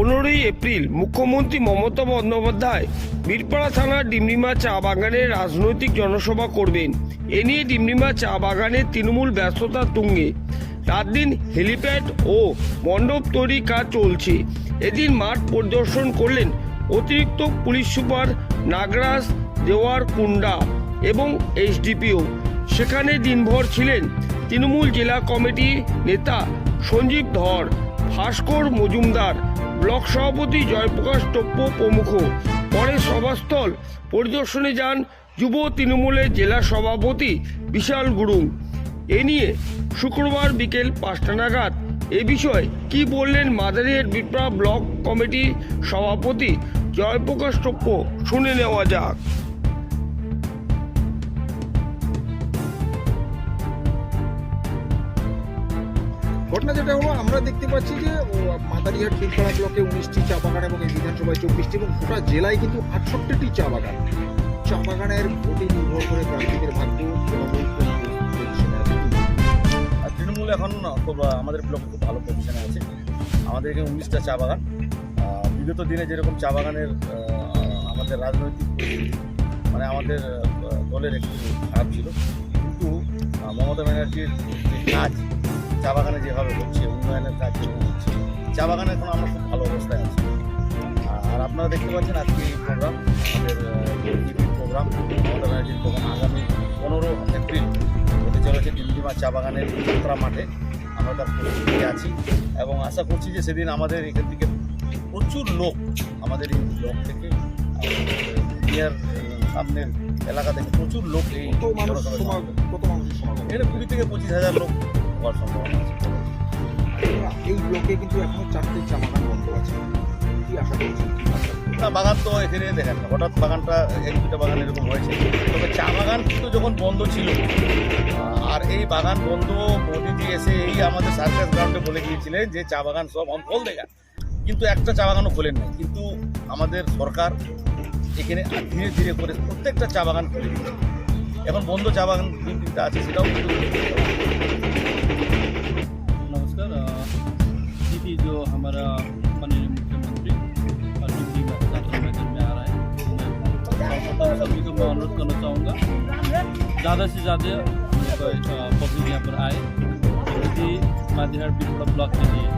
পনেরোই এপ্রিল মুখ্যমন্ত্রী মমতা বন্দ্যোপাধ্যায় বীরপাড়া থানার ডিমরিমা চা বাগানে রাজনৈতিক জনসভা করবেন। এ নিয়ে ডিমরিমা চা বাগানে তৃণমূল ব্যস্ততা তুঙ্গে। রাত দিন হেলিপ্যাড ও মণ্ডপ তৈরি কাজ চলছে। এদিন মাঠ পরিদর্শন করলেন অতিরিক্ত পুলিশ সুপার নাগরাজ দেওয়ার কুন্ডা এবং এইচডিপিও সেখানে দিনভর ছিলেন তৃণমূল জেলা কমিটি নেতা সঞ্জীব ধর, ভাস্কর মজুমদার ব্লক সভাপতি জয়প্রকাশ টপ্প প্রমুখ। পরে সভাস্থল পরিদর্শনে যান যুব তৃণমূলের জেলা সভাপতি বিশাল গুরুং। এ নিয়ে শুক্রবার বিকেল পাঁচটা নাগাদ এ বিষয়ে কি বললেন মাদারিহাট বিপ্রা ব্লক কমিটির সভাপতি জয়প্রকাশ টপ্প শুনে নেওয়া যাক। ঘটনা যেটা হলো, আমরা দেখতে পাচ্ছি যে মাদারিহাট বীরপাড়া ব্লকে উনিশটি চা বাগান এবং এই বিধানসভায় চব্বিশটি এবং গোটা জেলায় কিন্তু আটষট্টিটি চা বাগান। চা বাগানের ভোটে নির্ভর করে প্রার্থীদের ভাগ্য তৃণমূল এখন আমাদের ব্লকে খুব ভালো পজিশনে আছে। আমাদের এখানে উনিশটা চা বাগান। বিগত দিনে যেরকম চা বাগানের আমাদের রাজনৈতিক মানে আমাদের দলের একটু খারাপ ছিল। কিন্তু মমতা ব্যানার্জির কাজ চা বাগানে যেভাবে হচ্ছে উন্নয়নের কাজ হচ্ছে চা বাগানে এখন আমরা খুব ভালো অবস্থায় আছি। আর আপনারা দেখতে পাচ্ছেন আজকে এই প্রোগ্রাম আমাদের প্রোগ্রাম মমতা ব্যানার্জির প্রোগ্রাম আগামী পনেরো এপ্রিল হতে চলেছে ডিমডিমা চা বাগানের যাত্রা মাঠে। আমরা তার প্রস্তুতি আছি এবং আশা করছি যে সেদিন আমাদের এখান থেকে প্রচুর লোক আমাদের এই ব্লক থেকে নিয়ার সামনের এলাকা থেকে প্রচুর লোক এই এখানে কুড়ি থেকে পঁচিশ হাজার লোক হওয়ার সম্ভাবনা আছে এই ব্লকে কিন্তু এখনও চারটি চা বাগান বন্ধ আছে। কি আশা করছেন? না বাগান তো এখানে দেখেন না। হঠাৎ বাগানটা এক দুটা বাগান এরকম হয়েছে। তবে চা বাগান কিন্তু যখন বন্ধ ছিল আর এই বাগান বন্ধ মোদিজি এসে এই আমাদের সার্কাস গ্রাউন্ডে বলে গিয়েছিলেন যে চা বাগান সব অন ফল দেখা। কিন্তু একটা চা বাগানও খোলেন নাই। কিন্তু আমাদের সরকার এখানে ধীরে ধীরে করে প্রত্যেকটা চা বাগান খুলে দিচ্ছে এখন বন্ধ চা বাগান তিনটা আছে সেটাও কিন্তু अ, दीदी जो हमारा माननीय मुख्यमंत्री अ, डिप्टी में छात्र मैदान में आ रहा है सभी को मैं अनुरोध करना चाहूँगा ज़्यादा से ज़्यादा पब्लिक यहाँ पर आए मादिहाट बिपड़ा ब्लॉक के लिए।